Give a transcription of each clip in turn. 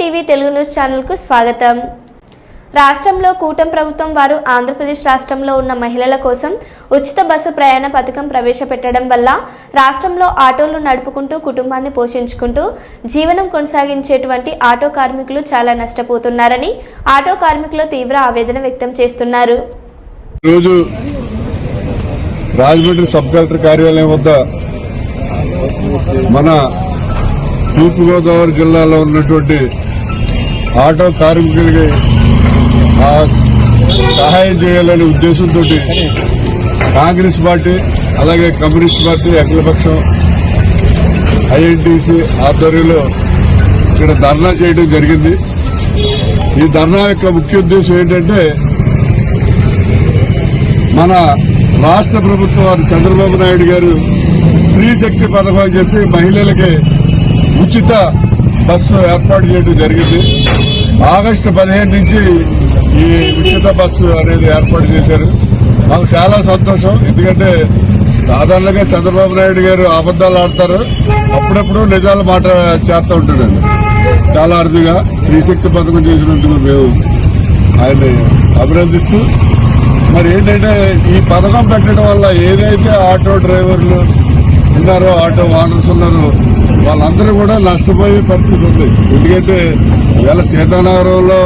TV Telugu news ఛానల్కు స్వాగతం. రాష్ట్రంలో కూటమి ప్రభుత్వం వారు ఆంధ్రప్రదేశ్ రాష్ట్రంలో ఉన్న మహిళల కోసం ఉచిత బస్సు ప్రయాణ పథకం ప్రవేశపెట్టడం వల్ల రాష్ట్రంలో ఆటోలు నడుపుకుంటూ కుటుంబాన్ని పోషించుకుంటూ జీవనం కొనసాగించేటువంటి ఆటో కార్మికులు చాలా నష్టపోతున్నారని ఆటో కార్మికులు తీవ్ర ఆవేదన వ్యక్తం చేస్తున్నారు. రాజమండ్రి సబ్ కలెక్టర్ కార్యాలయం వద్ద మన తూర్పుగోదావరి జిల్లాలో ఉన్నటువంటి ఆటో కార్మికులకి ఆ సహాయం చేయాలనే ఉద్దేశంతో కాంగ్రెస్ పార్టీ అలాగే కమ్యూనిస్ట్ పార్టీ అఖిలపక్షం ఐఎన్టీసీ ఆధ్వర్యంలో ఇక్కడ ధర్నా చేయడం జరిగింది. ఈ ధర్నా యొక్క ముఖ్య ఉద్దేశం ఏంటంటే మన రాష్ట్ర ప్రభుత్వం చంద్రబాబు నాయుడు గారు స్త్రీ శక్తి పథకం అని చెప్పి మహిళలకి ఉచిత బస్సు ఏర్పాటు చేయడం జరిగింది. ఆగస్టు పదిహేను నుంచి ఈ ఉచిత బస్సు అనేది ఏర్పాటు చేశారు. మాకు చాలా సంతోషం. ఎందుకంటే సాధారణంగా చంద్రబాబు నాయుడు గారు అబద్దాలు ఆడతారు. అప్పుడప్పుడు నిజాలు మాట చేస్తూ ఉంటాడు చాలా అరుదుగా శ్రీశక్తి పథకం చేసినందుకు మేము ఆయన్ని అభినందిస్తూ మరి ఏంటంటే ఈ పథకం పెట్టడం వల్ల ఏదైతే ఆటో డ్రైవర్లు ఉన్నారో ఆటో ఓనర్స్ ఉన్నారో వాళ్ళందరూ కూడా నష్టపోయే పరిస్థితి ఉంది. ఎందుకంటే ఇవాళ సీతానగరంలో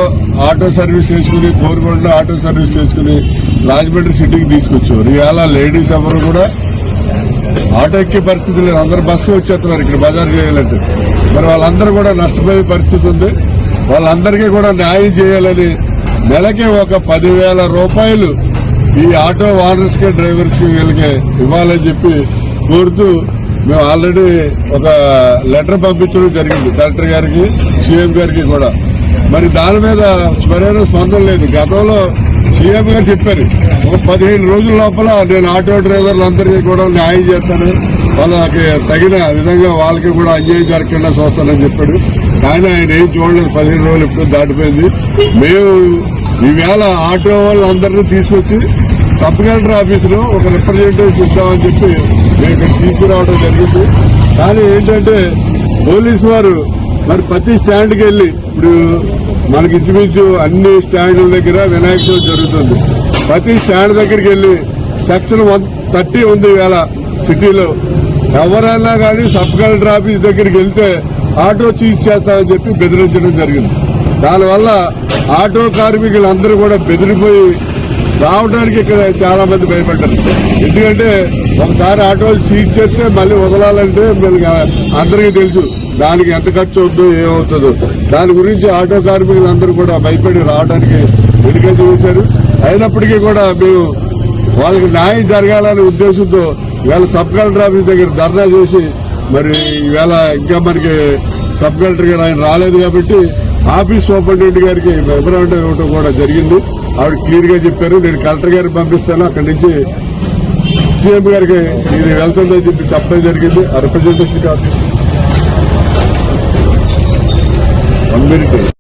ఆటో సర్వీస్ చేసుకుని కోరుకొండలో ఆటో సర్వీస్ చేసుకుని రాజమండ్రి సిటీకి తీసుకొచ్చారు. ఇవాళ లేడీస్ ఎవరు కూడా ఆటో ఎక్కే పరిస్థితి లేదు. అందరూ బస్సుకు వచ్చేస్తున్నారు ఇక్కడ బజార్ చేయాలంటే. మరి వాళ్ళందరూ కూడా నష్టపోయే పరిస్థితి ఉంది. వాళ్ళందరికీ కూడా న్యాయం చేయాలని నెలకి ఒక పదివేల రూపాయలు ఈ ఆటో ఓనర్స్ డ్రైవర్స్కి వీళ్ళకి ఇవ్వాలని చెప్పి కోరుతూ మేము ఆల్రెడీ ఒక లెటర్ పంపించడం జరిగింది కలెక్టర్ గారికి సీఎం గారికి కూడా. మరి దాని మీద సరైన స్పందన లేదు. గతంలో సీఎం గారు చెప్పారు ఒక పదిహేను రోజుల లోపల నేను ఆటో డ్రైవర్లందరికీ కూడా న్యాయం చేస్తాను. వాళ్ళకి తగిన విధంగా వాళ్ళకి కూడా అన్యాయం జరగకుండా చూస్తానని చెప్పాడు. కానీ ఆయన ఏం చూడలేదు. పదిహేను రోజులు ఎప్పుడు దాటిపోయింది. మేము ఈవేళ ఆటో వాళ్ళందరినీ తీసుకొచ్చి సబ్ కలెక్టర్ ఆఫీసులో ఒక రిప్రజెంటేషన్ ఇద్దామని చెప్పి మేము తీసుకురావడం జరిగింది. కానీ ఏంటంటే పోలీసు వారు మరి ప్రతి స్టాండ్కి వెళ్ళి ఇప్పుడు మనకి ఇంచుమించు అన్ని స్టాండ్ల దగ్గర వినాయక చవితి జరుగుతుంది. ప్రతి స్టాండ్ దగ్గరికి వెళ్ళి సెక్షన్ వన్ థర్టీ ఉంది ఇవాళ సిటీలో. ఎవరైనా కానీ సబ్ కలెక్టర్ ఆఫీస్ దగ్గరికి వెళ్తే ఆటో చీజ్ చేస్తామని చెప్పి బెదిరించడం జరిగింది. దానివల్ల ఆటో కార్మికులందరూ కూడా బెదిరిపోయి రావడానికి ఇక్కడ చాలా మంది భయపడ్డారు. ఎందుకంటే ఒకసారి ఆటోలు సీజ్ చేస్తే మళ్ళీ వదలాలంటే మనకి అందరికీ తెలుసు. దానికి ఎంత ఖర్చు అవుతుందో ఏమవుతుందో. దాని గురించి ఆటో కార్మికులందరూ కూడా భయపడి రావడానికి వెనుక చూశారు. అయినప్పటికీ కూడా మేము వాళ్ళకి న్యాయం జరగాలనే ఉద్దేశంతో ఇవాళ సబ్ కలెక్టర్ ఆఫీస్ దగ్గర ధర్నా చేసి మరి ఇవాళ ఇంకా మనకి సబ్ కలెక్టర్ గారు ఆయన రాలేదు కాబట్టి ఆఫీస్ సూపరింటెండెంట్ గారికి మెమరాండం ఇవ్వడం కూడా జరిగింది. ఆవిడ క్లియర్గా చెప్పారు. నేను కలెక్టర్ గారికి పంపిస్తాను. అక్కడి నుంచి సీఎం గారికి ఇది వెళ్తుందని చెప్పి చెప్పడం జరిగింది. ఆ రిప్రజెంటేషన్ కాదు. One minute